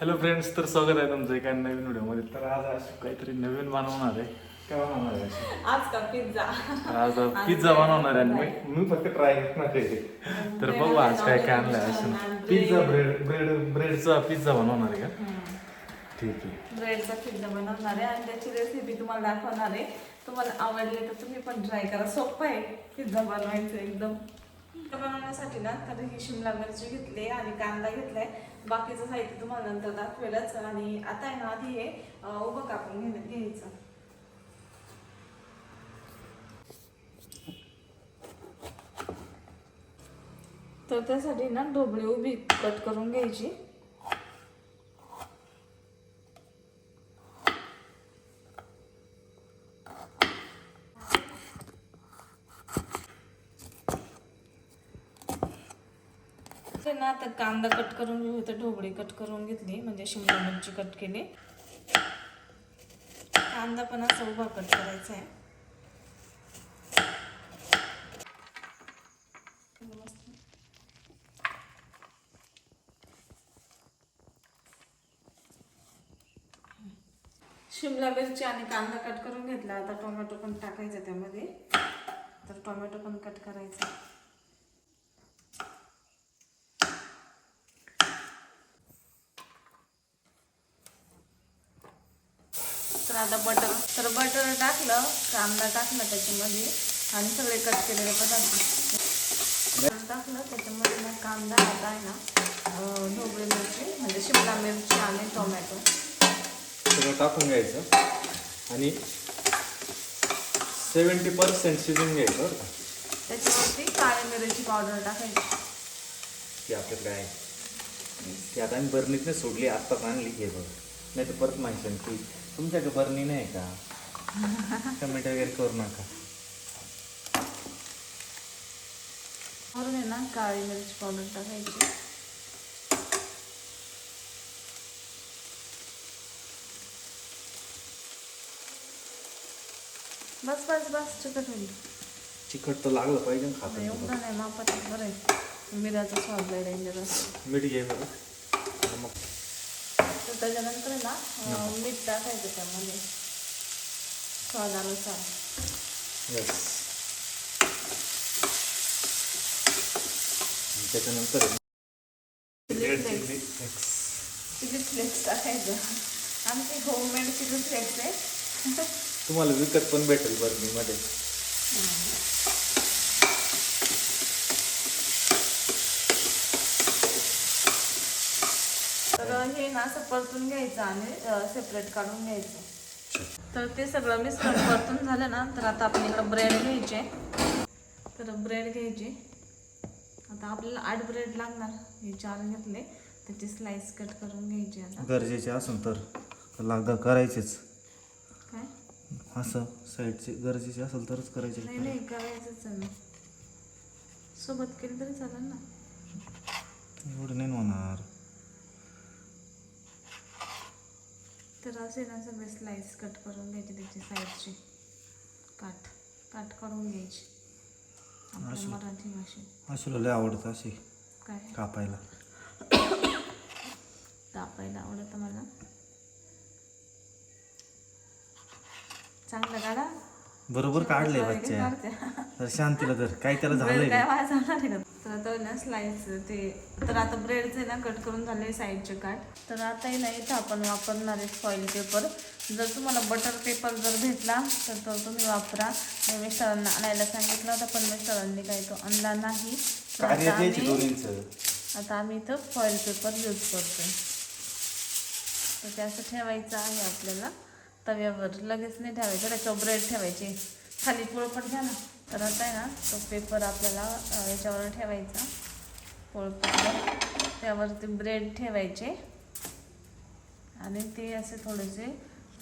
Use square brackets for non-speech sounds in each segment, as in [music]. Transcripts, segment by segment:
Hello friends तर स्वागत आहे तुमचं एका नवीन व्हिडिओमध्ये. तर आज अशी काहीतरी नवीन बनवणार आहे. काय बनवणार आहे अशी? आज का पिझ्झा आज पिझ्झा बनवणार आहे. आणि मी मी फक्त ट्राय करणार आहे. तर बघू आज काय काय आणलंय असं पिझ्झा ब्रेड ब्रेड ब्रेडचा पिझ्झा बनवणार आहे का? ठीक आहे. ब्रेडचा पिझ्झा बनवणार आहे आणि त्याची रेसिपी तुम्हाला दाखवणार आहे. तुम्हाला आवडली तर तुम्ही पण ट्राय करा. सोपं आहे पिझ्झा बनवायचं एकदम. पिझ्झा बनवण्यासाठी ना तर ही शिमला मिरची घेतली आणि कांदा घेतलाय. बाकीचं साहित्य तुम्हाला नंतर दाखवेलच. आणि आता आहे ना आधी हे उभं कापून घे घ्यायचं. तर त्यासाठी ना ढोबळी उभी कट करून घ्यायची ते ना आता कांदा कट करून घेऊ तर ढोबळी कट करून घेतली म्हणजे शिमला मिरची कट केली. कांदा पण असा उभा कट करायचा आहे. शिमला मिरची आणि कांदा कट करून घेतला आता टोमॅटो पण टाकायचा त्यामध्ये. तर टोमॅटो पण कट करायचा. आता बटर तर बटर टाकलं कांदा टाकला त्याच्यामध्ये आणि सगळे कट केलेले पदार्थ. टाकलं त्याच्यामध्ये मग कांदा आता आहे ना ढोबळी मिरची म्हणजे शिमला मिरची आणि टोमॅटो. सगळं टाकून घ्यायचं. आणि सेवन्टी पर्सेंट शिजून घ्यायचं त्याच्यावरती काळी मिरची पावडर टाकायची. ती आपल्याकडे आहे. ती आता आम्ही बर्नीतने सोडली आत्ताच आणली हे बघ. नाही तर परत माहिती की तुमच्याकडे बर्नी नाही का? कमेंट वगैरे करू नका. आहे ना काळी मिरची पावडर टाकायची. बस बस बस चिकट होईल. चिकट तर लागलं पाहिजे ना खातं एवढं नाही मापात बरं आहे. मिराचा स्वाद लय डेंजर असतो. मीठ घे मग त्याच्यानंतर ना मीठ टाकायचं त्यामध्ये. स्वादानुसार. त्याच्यानंतर चिली फ्लेक्स टाकायचं. आमचे होममेड चिली फ्लेक्स आहे. तुम्हाला विकत पण भेटेल बर्नीमध्ये तर हे ना असं परतून घ्यायचं आणि सेपरेट काढून घ्यायचं. तर ते सगळं मिश्रण परतून झालं ना तर आता आपण इकडं ब्रेड घ्यायचे. तर ब्रेड घ्यायचे. आता आपल्याला आठ ब्रेड लागणार. हे चार घेतले त्याचे स्लाइस कट करून घ्यायचे आता. गरजेचे असेल तर लाग करायचेच. काय? असं साईडचे गरजेचे असेल तरच करायचे. नाही नाही करायचंच आहे सोबत केलं तरी चालेल ना. एवढं नाही होणार. तर असे ना सगळे स्लाइस कट करून घ्यायचे त्याची साईडची काठ काठ काढून घ्यायची. आपल्या मराठी भाषेत. लय आवडत असे काय? कापायला. कापायला आवडतं मला. चांगलं काढा. बरोबर काढले बच्च्या. तर शांतीला तर काय त्याला झालंय काय? वाया जाणार आहे का? तर आता ना स्लाइस ते तर आता ब्रेडचे ना कट करून झाले साईडचे काट तर आता आहे ना इथं आपण वापरणार आहे फॉईल पेपर जर तुम्हाला बटर पेपर जर भेटला तर तो तुम्ही वापरा. मी मिस्टरांना आणायला सांगितलं होतं पण मिस्टरांनी काही तो आणला नाही. आता आम्ही- इथं फॉईल पेपर यूज करतोय. तर ते असं ठेवायचं आहे आपल्याला. तव्यावर लगेच नाही ठेवायचं त्याच्यावर ब्रेड ठेवायचे. खाली पोळपट घ्या ना. तर आता आहे ना तो पेपर आपल्याला याच्यावर ठेवायचा. पोळपटवर त्यावरती ब्रेड ठेवायचे. आणि ते असे थोडेसे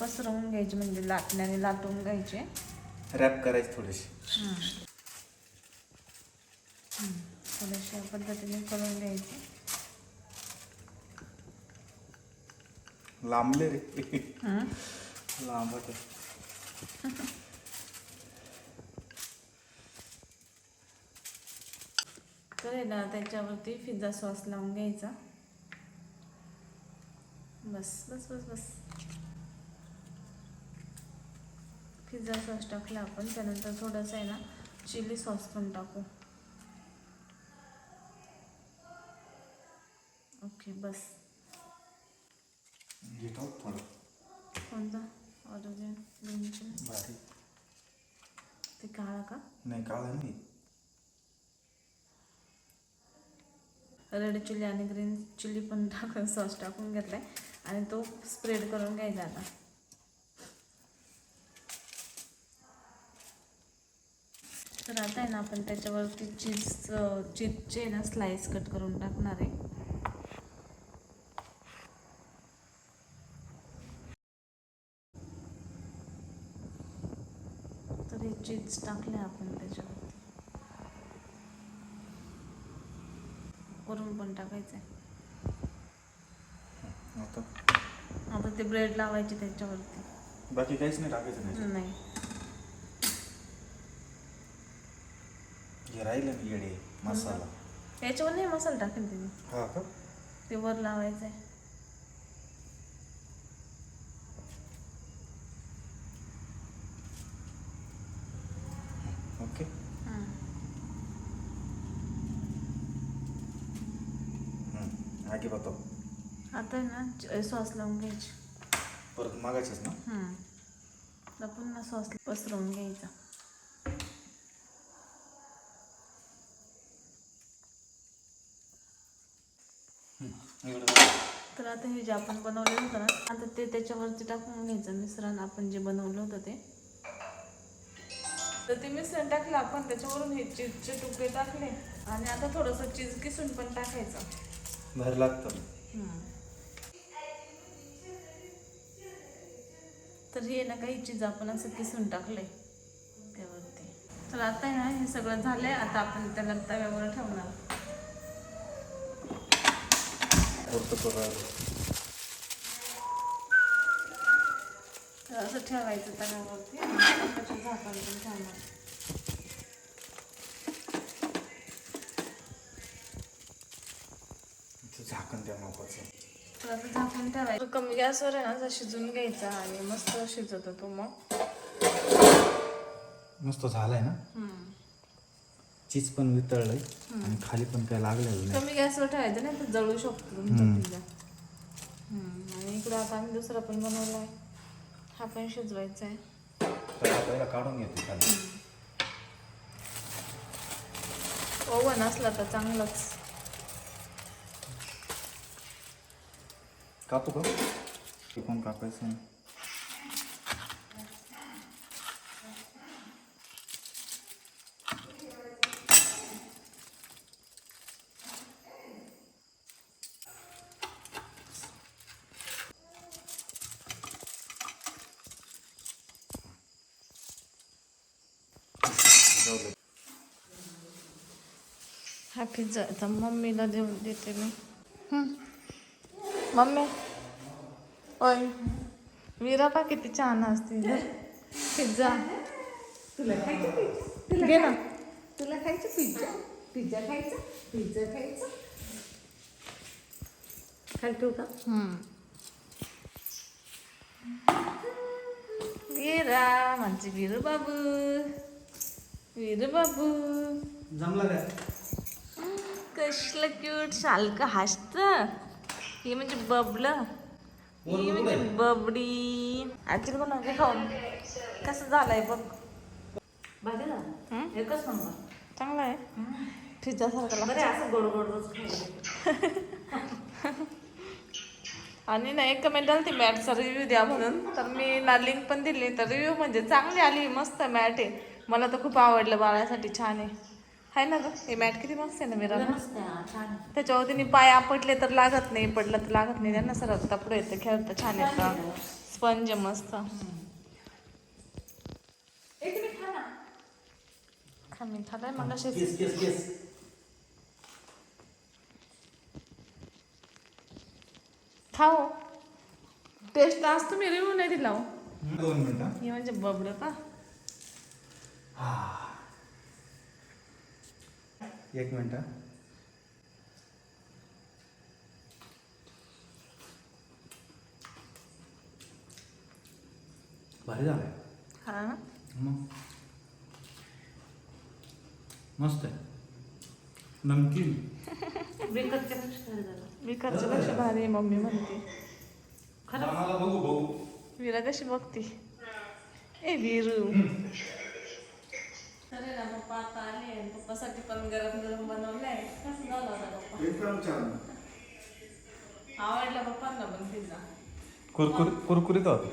पसरवून घ्यायचे म्हणजे लाटण्याने लाटून घ्यायचे. रॅप करायचे थोडेसे. थोडेसे या पद्धतीने करून घ्यायचे. लांबले रे. लांबट तर ना त्याच्यावरती पिझ्झा सॉस लावून घ्यायचा. बस बस बस बस. पिझ्झा सॉस टाकला आपण त्यानंतर थोडंसं आहे ना चिली सॉस पण टाकू. ओके बस. कोणता? चिली बारीक ते काळा का? नाही काळा नाही रेड चिली आणि ग्रीन चिली पण टाकून सॉस टाकून घेतलाय. आणि तो स्प्रेड करून घ्यायचा आता. तर आता आहे ना आपण त्याच्यावरती चीज चीजचे ना स्लाइस कट करून टाकणार आहे तर हे चीज टाकले आपण त्याच्यावरती. वरून पण टाकायचं आहे आता? आता ते ब्रेड लावायचे त्याच्यावरती. बाकी काहीच नाही टाकायचं नाही नाही. हे राहिलं येडे मसाला. याच्यावर नाही मसाला टाकेल तुम्ही हा ते वर लावायचं आहे ओके हम्म, आगे बताओ आता आहे ना सॉस लावून घ्यायची. परत मागायचंच ना. आता पुन्हा सॉस पसरवून घ्यायचा. इकडं. तर आता हे जे आपण बनवलेलं होतं ना आता ते त्याच्यावरती टाकून घ्यायचं. मिश्रण आपण जे बनवलं होतं ते. तर ते मिश्रण टाकलं आपण त्याच्यावरून हे चीजचे तुकडे टाकले. आणि आता थोडंसं चीज किसून पण टाकायचं. बाहेर लागतं. तर हे ना काही चीज आपण असं किसून टाकलंय. त्यावरती तर आता ना हे सगळं झालंय. आता आपण त्याला तव्यावर ठेवणार. असं ठेवायचं तव्यावरती झाकण पण ठेवणार. ठेवायचं कमी गॅसवर आहे ना असं शिजून घ्यायचा आणि मस्त शिजत होतो मग. मस्त झालाय ना? चीज पण वितळलंय आणि खाली पण काय लागलेलं नाही. कमी गॅसवर ठेवायचं नाही तर जळू शकतो तुमचा हम्म. पिझ्झा. हम्म. आणि इकडे आता आम्ही दुसरा पण बनवला आहे हा पण शिजवायचा आहे. तर काढून घेतो खाली. ओव्हन असला तर चांगलंच. कापू का कोण कापायचं. हा पिझ्झा आता मम्मीला देऊन देते मी हम्म. मम्मी। ओय वीरा पा किती छान असते. पिझ्झा तुला खायचं पिझ्झा घे ना. तुला खायचं पिझ्झा पिझ्झा खायचा? पिझ्झा खायचा? ठेवू का? हम्म. वीरा म्हणजे वीरू बाबू वीरू बाबू जमला कसलं क्यूट सारखं हसत. हे म्हणजे बबलं. ही म्हणजे बबडी. आजी बनवते खाऊन. कसं झालंय बघ. भाजी ना? हं? एकच नंबर. चांगला आहे. पिझ्झा सारखा बरे असं गोड गोड रोज खायला. [laughs] आणि ना एक कमेंट आली ती मॅटचा रिव्ह्यू द्या म्हणून. तर मी ना लिंक पण दिली. तर रिव्ह्यू म्हणजे चांगली आली मस्त मॅट आहे. मला तर खूप आवडलं बाळासाठी छान आहे. हाय ना ग हे मॅट किती मस्त आहे ना आहे आहे. त्याच्यावर तिने पाय आपटले तर लागत नाही पडलं तर लागत नाही. त्यांना सरकता पुढे येतं खेळतं छान येतं. स्पंज आहे. मस्त. एक मिनिट खा मी खाल्लाय मग असेच केस केस केस खाओ. टेस्ट आज तुम्ही रिव्ह्यू नाही दिला हो. दोन मिनिटं. हे म्हणजे बबडं का? एक मिनटं भारी झालाय. मग? मस्त आहे. नमकीन. विकारचं लक्ष भारी मम्मी म्हणते. खरं बघू बघू. विरा कशी बघती? ए वीरू. अरे ना पप्पा आता आले पप्पासाठी पण गरम गरम बनवलंय. कसं झालं होता पप्पा? एकदम छान. आवडला पप्पांना पण पिझ्झा कुरकुर कुरकुरीत होत.